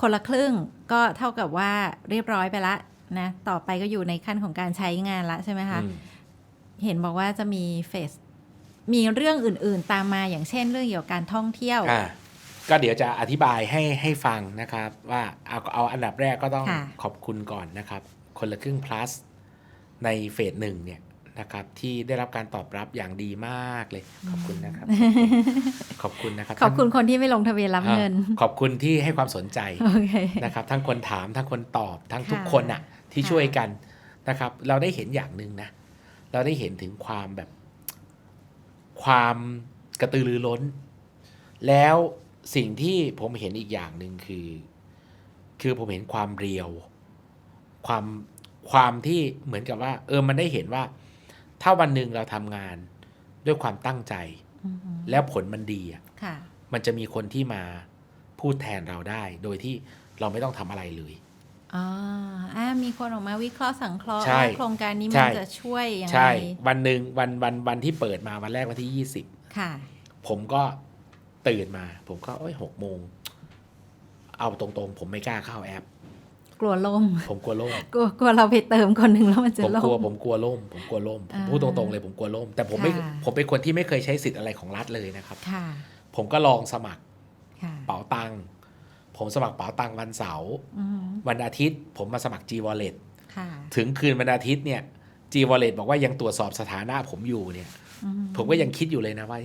คนละครึ่งก็เท่ากับว่าเรียบร้อยไปละนะต่อไปก็อยู่ในขั้นของการใช้งานละใช่ไหมคะอืมเห็นบอกว่าจะมีเฟสมีเรื่องอื่น ๆ ตามมาอย่างเช่นเรื่องเกี่ยวกับการท่องเที่ยวอ่าก็เดี๋ยวจะอธิบายให้ให้ฟังนะครับ ว่าเอาเอาอันดับแรกก็ต้องค่ะขอบคุณก่อนนะครับ คนละครึ่ง plus ในเฟสหนึ่งเนี่ย นะครับที่ได้รับการตอบรับอย่างดีมากเลย ขอบคุณนะครับ ขอบคุณนะครับ ขอบคุณทั้งคนที่ไม่ลงทะเบียนรับเงินอ่าขอบคุณที่ให้ความสนใจโอเคนะครับ ทั้งคนถามทั้งคนตอบทั้งทุกค่ะคนน่ะที่ค่ะช่วยกันนะครับ เราได้เห็นอย่างหนึ่งนะ เราได้เห็นถึงความแบบ ความกระตือรือร้น แล้วสิ่งที่ผมเห็นอีกอย่างหนึ่งคือ คือผมเห็นความเรียว ความความที่เหมือนกับว่า เออมันได้เห็นว่า ถ้าวันหนึ่งเราทำงานด้วยความตั้งใจอือฮึแล้วผลมันดีอะค่ะมันจะมีคนที่มาพูดแทนเราได้ โดยที่เราไม่ต้องทำอะไรเลยอ๋ออ่ามีคนออกมาวิเคราะห์สังเคราะห์ใช่ว่าโครงการนี้ใช่มันจะช่วยยังไงใช่ วันหนึ่งวันวันวันที่เปิดมาวันแรกวันที่ค่ะ20ผมก็ตื่นมา ผมก็โอ้ยหกโมง เอาตรงๆ ผมไม่กล้าเข้าแอป กลัวล่ม ผมกลัวล่ม กลัวกลัวเราไปเติมคนหนึ่งแล้วมันจะผมล่กลัวม ผมกลัวล่ม ผมกลัวล่ม ผมอ่าพูดตรงๆเลยผมกลัวล่ม แต่ผมไม่ ค่ะ ผมเป็นคนที่ไม่เคยใช้สิทธิ์อะไรของรัฐเลยนะครับ ค่ะ ผมก็ลองสมัครค่ะเป๋าตังค์ผมสมัครเป๋าตังค์วันเสาร์อือฮึวันอาทิตย์ ผมมาสมัคร G Wallet ค่ะถึงคืนวันอาทิตย์เนี่ย G Wallet บอกว่ายังตรวจสอบสถานะผมอยู่เนี่ย อือฮึผมก็ยังคิดอยู่เลยนะว่า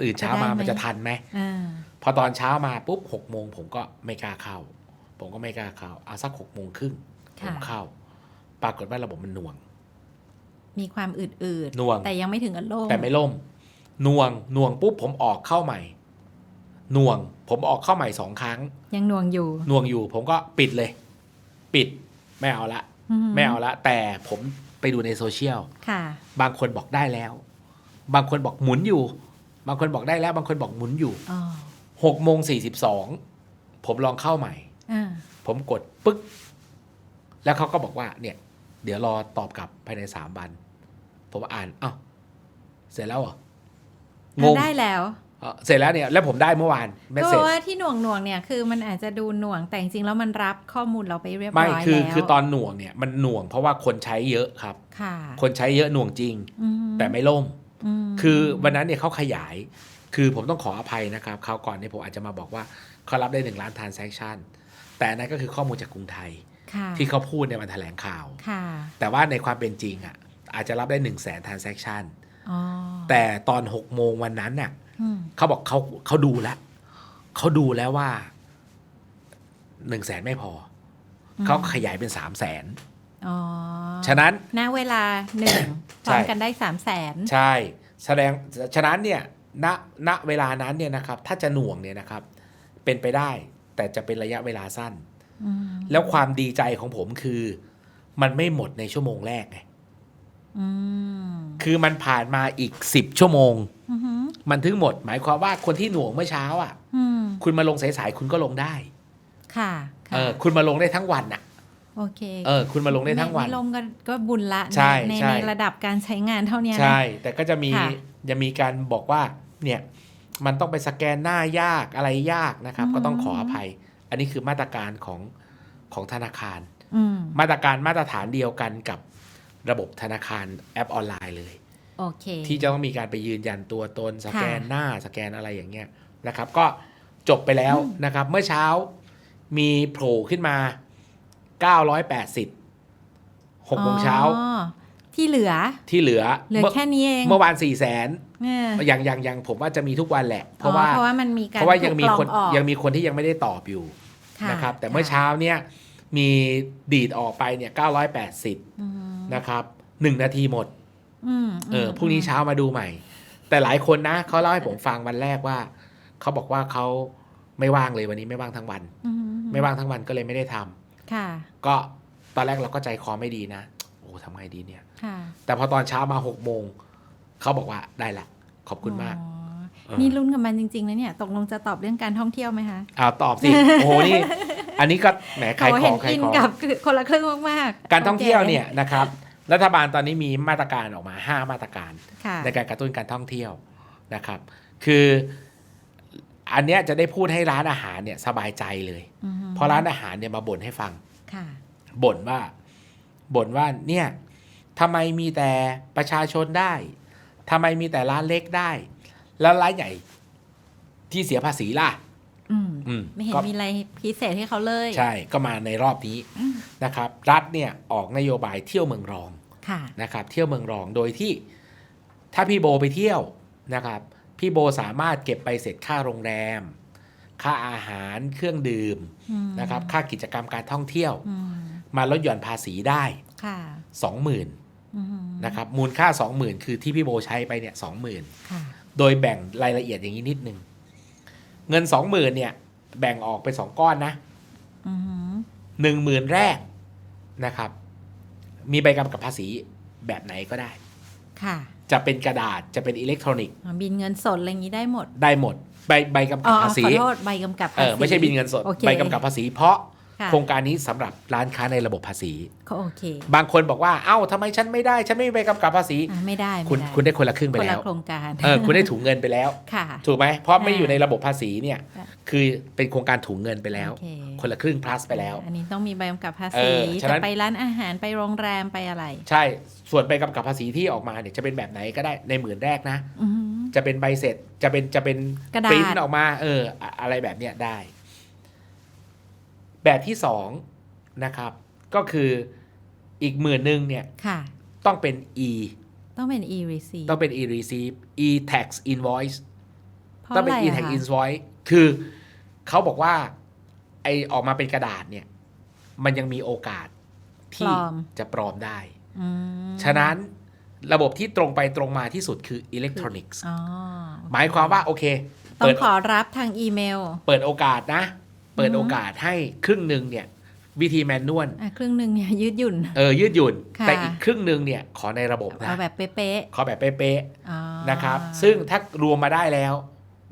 ตื่นเช้ามาจะได้ไหมมันจะทันไหม อ่าพอตอนเช้ามาปุ๊บหกโมงผมก็ไม่กล้าเข้า ผมก็ไม่กล้าเข้าเอาสักหกโมงครึ่งผมเข้า ปรากฏว่าระบบมันหน่วง มีความอืดหน่วงๆแต่ยังไม่ถึงกับล่มแต่ไม่ล่มหน่วงหน่วงปุ๊บผมออกเข้าใหม่หน่วง ผมออกเข้าใหม่สองครั้ง ยังหน่วงอยู่หน่วงอยู่ ผมก็ปิดเลย ปิดไม่เอาละอือฮึไม่เอาละ แต่ผมไปดูในโซเชียลค่ะ บางคนบอกได้แล้ว บางคนบอกหมุนอยู่ บางคนบอกได้แล้ว บางคนบอกหมุนอยู่อ๋อหกโมงสี่สิบสองผมลองเข้าใหม่อ่า ผมกดปึ๊ก แล้วเขาก็บอกว่า เนี่ย เดี๋ยวรอตอบกลับภายในสามวัน ผมอ่านอ้าวเสร็จแล้วเหรองงได้แล้วเอ่อเสร็จแล้วเนี่ยแล้วผมได้เมื่อวานเมสก็เซจว่าที่หน่วงหน่วงๆเนี่ยคือมันอาจจะดูหน่วงแต่จริงๆแล้วมันรับข้อมูลเราไปเรียบร้ไม่อยคือแล้วคือตอนหน่วงเนี่ยมันหน่วงเพราะว่าคนใช้เยอะครับค่ะ คนใช้เยอะหน่วงจริงอืมแต่ไม่ล่มมคือวันนั้นเนี่ยเขาขยาย คือผมต้องขออภัยนะครับคราวก่อนเนี่ยผมอาจจะมาบอกว่าเขารับได้หนึ่งล้าน transaction แต่อันนั้นก็คือข้อมูลจากกรุงไทยค่ะที่เขาพูดในวันแถลงข่าวค่ะแต่ว่าในความเป็นจริงอะอาจจะรับได้1นึ่งแสน transaction อ๋อแต่ตอน6โมงวันนั้นน่ะอืมเขาบอกเขาเขาดูแล้วเขาดูแล้วว่า1นึ่งแสนไม่พออเขาขยายเป็น3 0 0แสนอ๋อฉะนั้นณเวลาหนึ่งพใช่ร้อมกันได้สามแสนใช่ แสดงฉะนั้นเนี่ยณณเวลานั้นเนี่ยนะครับ ถ้าจะหน่วงเนี่ยนะครับ เป็นไปได้ แต่จะเป็นระยะเวลาสั้นอืมแล้วความดีใจของผมคือ มันไม่หมดในชั่วโมงแรกไงอืมคือมันผ่านมาอีก10ชั่วโมงอือหือมันถึงหมด หมายความว่าคนที่หน่วงเมื่อเช้าอะอืมคุณมาลงสายๆคุณก็ลงได้ค่ะค่ะเออคุณมาลงได้ทั้งวันอะโอเคเออคุณมาลงได้ทั้งวันไม่ลมก็ก็บุญละใช่ในใช่ในระดับการใช้งานเท่านี้นะใช่ แต่ก็จะมีค่ะจะมีการบอกว่าเนี่ย มันต้องไปสแกนหน้ายากอะไรยากนะครับ ก็ต้องขออภัย อันนี้คือมาตรการของของธนาคารอืมมาตรการมาตรฐานเดียวกันกับระบบธนาคารแอปออนไลน์เลยโอเคที่จะต้องมีการไปยืนยันตัวตนสแกนค่ะหน้าสแกนอะไรอย่างเงี้ยนะครับ ก็จบไปแล้วนะครับ เมื่อเช้ามีโผล่ขึ้นมา 980 6โมงเช้าอ๋อ ที่เหลือ ที่เหลือเหลือเมื่อแค่นี้เองเมื่อวาน4 0 0แสนเอออย่างอย่างอย่างผมว่าจะมีทุกวันแหละ เพอ๋อราะว่าเพราะว่ามันมีการเพราะว่ายังมีถูกคนกรออกยังมีคนที่ยังไม่ได้ตอบอยู่ค่ะนะครับ แต่เมื่อเช้าเนี่ยมีดีดออกไปเนี่ย980อืมนะครับหนึ่งนาทีหมดอืมเออพรุ่งนี้เช้ามาดูใหม่ แต่หลายคนนะเขาเล่าให้ผมฟังวันแรกว่าเขาบอกว่าเขาไม่ว่างเลยวันนี้ไม่ว่างทั้งวันอืมไม่ว่างทั้งวันก็เลยไม่ได้ทำค่ะ ก็ตอนแรกเราก็ใจคอไม่ดีนะโอ้ทำไงดีเนี่ย ค่ะแต่พอตอนเช้ามาหกโมงเขาบอกว่าได้ละ ขอบคุณมาก อ๋อเออนี่ลุ้นกับมันจริงๆนะเนี่ยตกลงจะตอบเรื่องการท่องเที่ยวไหมคะอ้าวตอบสิ โอ้โหนี่ อันนี้ก็แหมขายขเห็อนงขายอินของ กับคนละครึ่งมากๆการท่องเที่ยวโคเนี่ยนะครับ รัฐบาลตอนนี้มีมาตรการออกมา 5 มาตรการ ค่ะ ในการกระตุ้นการท่องเที่ยวนะครับ คืออันเนี้ยจะได้พูดให้ร้านอาหารเนี่ยสบายใจเลย อือฮึเพราะร้านอาหารเนี่ยมาบ่นให้ฟังค่ะ บ่นว่า บ่นว่าเนี่ยทำไมมีแต่ประชาชนได้ทำไมมีแต่ร้านเล็กได้ แล้วร้านใหญ่ที่เสียภาษีล่ะ อืมอืมไม่เห็นก็มีอะไรพิเศษให้เขาเลยใช่ก็มาในรอบนี้อืมนะครับ รัฐเนี่ยออกนโยบายเที่ยวเมืองรอง ค่ะ นะครับเที่ยวเมืองรองโดยที่ถ้าพี่โบไปเที่ยวนะครับพี่โบสามารถเก็บไปเสร็จค่าโรงแรม ค่าอาหารเครื่องดื่มอืมนะครับค่ากิจกรรมการท่องเที่ยว อืม มาลดหย่อนภาษีได้ค่ะ20,000อืมนะครับมูลค่า20,000คือที่พี่โบใช้ไปเนี่ย20,000ค่ะโดยแบ่งรายละเอียดอย่างนี้นิดนึง เงิน20,000เนี่ย แบ่งออกเป็น2ก้อนนะอืม10,000แรกนะครับ มีใบกำกับภาษีแบบไหนก็ได้ค่ะจะเป็นกระดาษจะเป็นอิเล็กทรอนิกส์อ๋อบินเงินสดอะไรอย่างนี้ได้หมด ได้หมด ใบใบกำอ๋กับอภาษีขอโทษใบกำกับเอภาอษีไม่ใช่บินเงินสดโอเคใบกำกับภาษีเพราะค่ะ โครงการนี้สำหรับร้านค้าในระบบภาษีก็โอเค บางคนบอกว่า เอ้าทำไมฉันไม่ได้ ฉันไม่มีใบกำกับภาษีอะไม่ได้ คุณม่คุณได้คนละครึ่งไปคนแล้ละวโครงการเออคุณได้ถุงเงินไปแล้วค่ะถูกไหม เพราะไม่อ่าอยู่ในระบบภาษีเนี่ยค่ะคือเป็นโครงการถุงเงินไปแล้วโอเคคนละครึ่ง plus ไปแล้ว อันนี้ต้องมีใบกำกับภาเอษีอฉะนั้จะนไปร้านอาหาร ไปโรงแรม ไปอะไร ใช่ ส่วนใบกำกับภาษีที่ออกมาเนี่ยจะเป็นแบบไหนก็ได้ ในหมื่นแรกนะอือหือจะเป็นใบเสร็จ จะเป็นจะเป็นกระดาษปริ้นออกมา เออ อะอะไรแบบเนี้ยได้ แบบที่สองนะครับ ก็คืออีกหมื่นหนึ่งเนี่ยค่ะ ต้องเป็น e ต้องเป็น e receipt ต้องเป็น e receipt e tax invoice เพราะต้องเป็นอะไร e อะ tax คะ invoice คือเขาบอกว่าไอออกมาเป็นกระดาษเนี่ย มันยังมีโอกาสที่ปลอมจะปลอมได้อืมฉะนั้นระบบที่ตรงไปตรงมาที่สุดคืออิเล็กทรอนิกส์อ๋อหมายความว่าโอเค ต้อเปิงดขอรับทางอีเมล เปิดโอกาสนะ เปิดอือฮึโอกาสให้ครึ่งหนึ่งเนี่ยวิธีแมนนวลอะครึ่งหนึ่งเนี่ยยืดหยุ่น เออยืดหยุ่นค่ะแต่อีกครึ่งหนึ่งเนี่ยขอในระบบนะเอาแบบเป๊ะขอแบบเป๊ะๆอ๋อๆนะครับ ซึ่งถ้ารวมมาได้แล้ว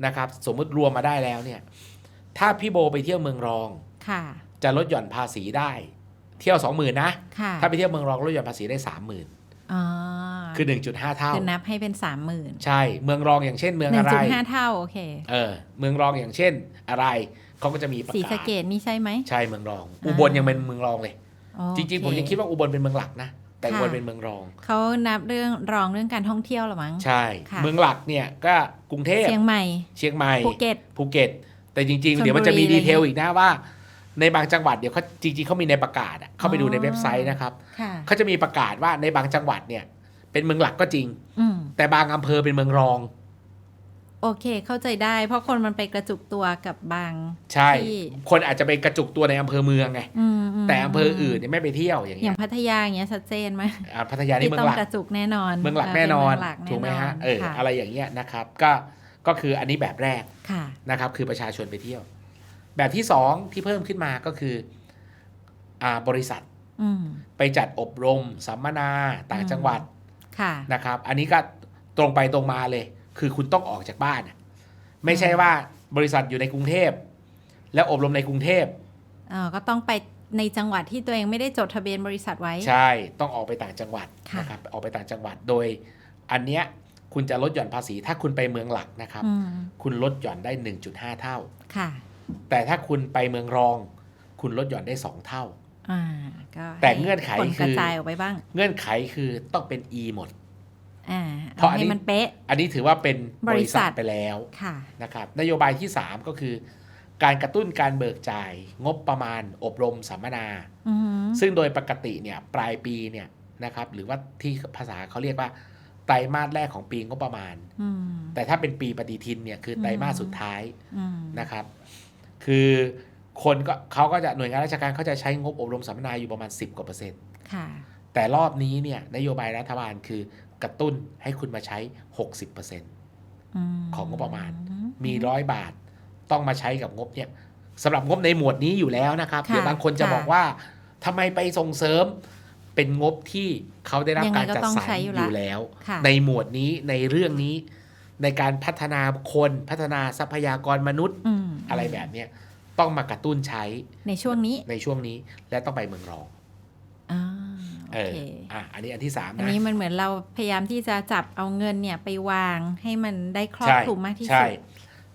นะครับ สมมุติรวมมาได้แล้วเนี่ย ถ้าพี่โบไปเที่ยวเมืองรองค่ะ จะลดหย่อนภาษีได้ เที่ยว20,000นะค่ะถ้าไปเที่ยวเมืองรองลดหย่อนภาษีได้30,000อ๋อคือ 1.5 เท่าคือนับให้เป็นสามหมื่นใช่ เมืองรองอย่างเช่นเมืองหนึ่อะงไรจุดห้าเท่า โอเค เออ เมืองรองอย่างเช่นอะไร เขาก็จะมีประสีกาสะศเกดนี่ใช่ไหมใช่เมืองรองอ่าอุบลยังเป็นเมืองรองเลยอ๋อจริง ๆ ผมโอเคยังคิดว่าอุบลเป็นเมืองหลักนะแต่อุบลค่ะเป็นเมืองรอง เขานับเรื่องรองเรื่องการท่องเที่ยวเหรอมั้งใช่ค่ะเมืองหลักเนี่ยก็กรุงเทพเชียงใหม่ เชียงใหม่ภูเก็ตภูเก็ต แต่จริงชลบุรีๆเดี๋ยวมันจะมีอะไรดีเทลเงี้ยอีกนะว่า ในบางจังหวัดเดี๋ยวเขาจริงๆเขามีในประกาศอะเข้าไปดูในเว็บไซต์นะครับค่ะเขาจะมีประกาศว่าในบางจังหวัดเนี่ยเป็นเมืองหลักก็จริงอืมแต่บางอำเภอเป็นเมืองรอง โอเค เข้าใจได้ เพราะคนมันไปกระจุกตัวกับบาง ใช่ที่คนอาจจะไปกระจุกตัวในอำเภอเมืองไงอืมมแต่อำเภออื่นเนี่ยไม่ไปเที่ยวอย่างอเงี้ย่ายงพัทยาอย่างเงี้ยชัดเจนไหมอ่าพัทยานี่ที่เมือต้องงหลักกระจุกแน่นอน เมืองหลักเแน่นอนเป็เมืงหลักถูกไหมฮะแน่นนเออค่ะอะไรอย่างเงี้ยนะครับ ก็ก็คืออันนี้แบบแรกค่ะนะครับ คือประชาชนไปเที่ยว แบบที่สองที่เพิ่มขึ้นมาก็คืออ่าบริษัทอืมไปจัดอบรม สัมมนาต่างจังหวัดค่ะนะครับ อันนี้ก็ตรงไปตรงมาเลย คือคุณต้องออกจากบ้านอะไม่ใช่ว่าบริษัทอยู่ในกรุงเทพ แล้วอบรมในกรุงเทพเออก็ต้องไปในจังหวัดที่ตัวเองไม่ได้จดทะเบียนบริษัทไว้ ใช่ต้องออกไปต่างจังหวัดค่ะ นะครับออกไปต่างจังหวัดโดย อันเนี้ยคุณจะลดหย่อนภาษี ถ้าคุณไปเมืองหลักนะครับ อืมคุณลดหย่อนได้ 1.5 เท่า ค่ะ แต่ถ้าคุณไปเมืองรอง คุณลดหย่อนได้ 2 เท่า อ่าก็แต่เงื่อนไขคนคืกระอ จายออกไปบ้าง เงื่อนไขคือต้องเป็น E หมด อ่าเพราะเอาอันนี้ให้มันเป๊ะ อันนี้ถือว่าเป็นบบริริษัษัททไปแล้วค่ะนะครับนโยบายที่ 3 ก็คือ การกระตุ้นการเบิกจ่าย งบประมาณอบรมสัมมนาอืมซึ่งโดยปกติเนี่ยปลายปีเนี่ยนะครับหรือว่าที่ภาษาเขาเรียกว่าไตรมาสแรกของปีงบประมาณอืมแต่ถ้าเป็นปีปฏิทินเนี่ยคือไตรมาสอืมสุดท้ายอืมนะครับ คือคนก็เขาก็จะหน่วยงานราชการเขาจะใช้งบอบรมสัมมนาอยู่ประมาณ 10กว่าเปอร์เซ็นต์ค่ะแต่รอบนี้เนี่ยนโยบายรัฐบาลคือ กระตุ้นให้คุณมาใช้ 60%เอืมของงบประมาณ มีร้อยบาทต้องมาใช้กับงบเนี่ยสำหรับงบในหมวดนี้อยู่แล้วนะครับค่ะเดี๋ยวบางคนจะค่ะบอกว่าทำไมไปส่งเสริมเป็นงบที่เขาได้รับยังไงการก็จัดต้องสรรใช้อยู่อละยู่แล้วค่ะในหมวดนี้ในเรื่องนี้ในการพัฒนาคนพัฒนาทรัพยากรมนุษย์อืมอะไรแบบเนี้ยต้องมากระตุ้นใช้ในช่วงนี้ในช่วงนี้และต้องไปเมืองรองอ่าโอ เออเคอะอันนี้อันที่สามอันนะนี้มันเหมือนเราพยายามที่จะจับเอาเงินเนี่ยไปวางให้มันได้ครอบใช่คลุมมากที่ใช่สุด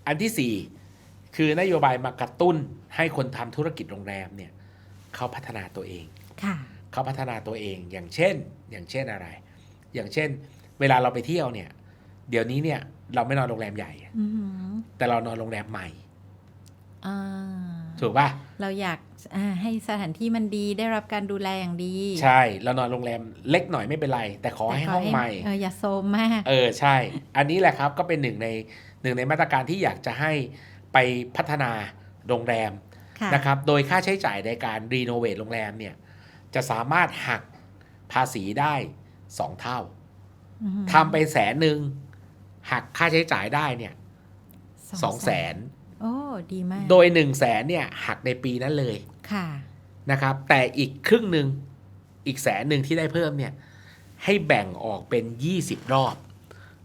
อันที่สี่คือนโยบายมากระตุ้นให้คนทำธุรกิจโรงแรมเนี่ยเขาพัฒนาตัวเองค่ะเขาพัฒนาตัวเองอย่างเช่น อย่างเช่นอะไร อย่างเช่น เวลาเราไปเที่ยวเนี่ย เดี๋ยวนี้เนี่ยเราไม่นอนโรงแรมใหญ่อือหือแต่เรานอนโรงแรมใหม่อ่า ถูกป่ะ เราอยากอ่าให้สถานที่มันดีได้รับการดูแลอย่างดี ใช่เรานอนโรงแรมเล็กหน่อยไม่เป็นไร แต่ขอให้แต่ห้องใหม่เอออย่าโซมมาก เออใช่ อันนี้แหละครับก็เป็นหนึ่งในหนึ่งในมาตรการที่อยากจะให้ไปพัฒนาโรงแรมค่ะนะครับโดยค่าใช้จ่ายในการรีโนเวทโรงแรมเนี่ยจะสามารถหักภาษีได้2เท่าอือหือทำไปแสนหนึ่งหักค่าใช้จ่ายได้เนี่ยสองแสน โอ้ดีมาก โดย1นึ่งแสนเนี่ยหักในปีนั้นเลยค่ะนะครับ แต่อีกครึ่งหนึ่งอีกแสนหนึ่งที่ได้เพิ่มเนี่ย ให้แบ่งออกเป็น 20 รอบ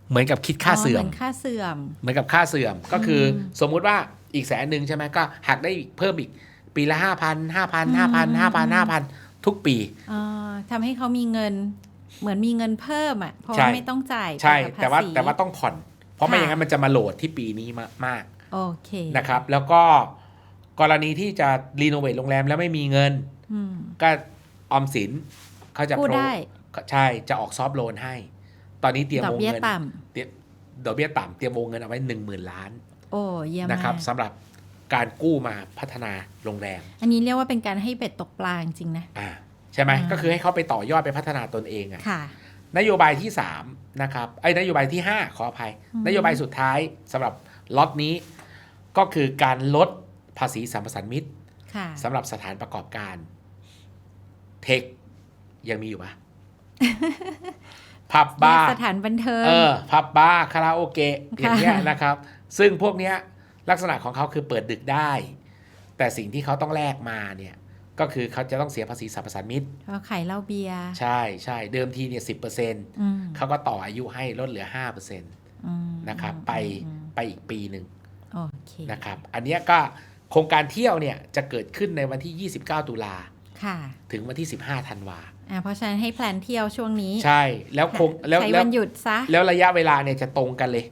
เหมือนกับคิดค่าเสื่อหมมือนค่าเสื่อม เหมือนกับค่าเสื่อมก็คืออมสมมุติว่าอีกแสนหนึ่งใช่ไหมก็หักได้อีกเพิ่มอีกปีละห้าพันห้าพันอืมห้าพันห้าพันห้าพันทุกปีอ่าทำให้เขามีเงินเหมือนมีเงินเพิ่มอะเพราะใช่ว่าไม่ต้องจ่ายใช่ไปกับแต่ว่าภษีแต่ว่าต้องผ่อน เพราะไม่ค่ะอย่างนั้นมันจะมาโหลดที่ปีนี้มามาก โอเคนะครับ แล้วก็กรณีที่จะรีโนเวทโรงแรมแล้วไม่มีเงิน อืม ก็ออมสินเขาจะกู้โปรได้ใช่จะออกซอฟต์โลนให้ ตอนนี้เตรียมดอวกงเบี้ยเงินต่เตรียมดอกเบี้ยต่ำเตรียมวงเงินเอาไว้หนึ่งหมื่นล้านำโอ้เยี่ยมนะครับมากสำหรับการกู้มาพัฒนาโรงแรม อันนี้เรียกว่าเป็นการให้เบ็ดตกปลาจริงๆนะ อ่าใช่ไหมอ่า ก็คือให้เขาไปต่อยอดไปพัฒนาตนเองอะค่ะ นโยบายที่ 3 นะครับไอ้ยนโยบายที่ 5 ขออภัย อืม นโยบายสุดท้ายสำหรับล็อตนี้ ก็คือการลดภาษีสัมปทานมิตรค่ะสำหรับสถานประกอบการ เทค ยังมีอยู่ปะผับบาร์สถานบันเทิงเออผับบาร์คาราโอเกะอย่างเงี้ยค่ะนะครับ ซึ่งพวกเนี้ยลักษณะของเขาคือเปิดดึกได้ แต่สิ่งที่เขาต้องแลกมาเนี่ย ก็คือเขาจะต้องเสียภาษีสรรพสานมิตรเขาขายเหล้าเบียร์ใช่ใช่เดิมทีเนี่ยสิเปอร์เซ็นต์อืมเขาก็ต่ออายุให้ลดเหลือห้าเปอร์เซ็นต์อืมนะครับอืมไปอืมไปอีกปีหนึ่งโอเค นะครับ อันเนี้ยก็โครงการเที่ยวเนี่ยจะเกิดขึ้นในวันที่ 29 ตุลาค่ะถึงวันที่ 15 ธันวาอ่าเพราะฉะนั้นให้แพลนเที่ยวช่วงนี้ ใช่ แล้วคงแล้วใช้แล้ววันหยุดซะ แล้วระยะเวลาเนี่ยจะตรงกันเลย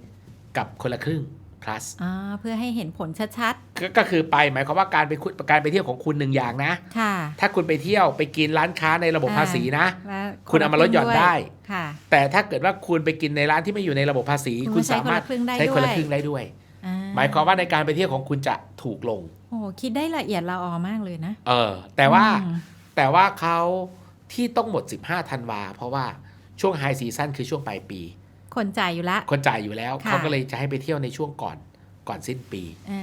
กับคนละครึ่ง plus อ่าเพื่อให้เห็นผลชัดก็ก็คือไปหมายความว่าการไปคุณการไปเที่ยวของคุณหนึ่งอย่างนะๆค่ะถ้าคุณไปเที่ยวไปกินร้านค้าในระบบอ่าภาษีนะและคุณเอามาลดหย่อนได้ค่ะแต่ถ้าเกิดว่าคุณไปกินในร้านที่ไม่อยู่ในระบบภาษี คุคุณณใช้สามารถคนละครึ่งได้ใช้คนละด้วยครึ่งได้ด้วยอ่ หมายความว่าในการไปเที่ยวของคุณจะถูกลง โอ้โหคิดได้ละเอียดละออมากเลยนะ เออ แต่ว่าอืมแต่ว่าเขาที่ต้องหมด 15ธันวา เพราะว่าช่วงไฮซีซั่นคือช่วงปลายปี คนจ่ายอยู่ละ คนจ่ายอยู่แล้วค่ะเขาก็เลยจะให้ไปเที่ยวในช่วงก่อนก่อนสิ้นปีอ่า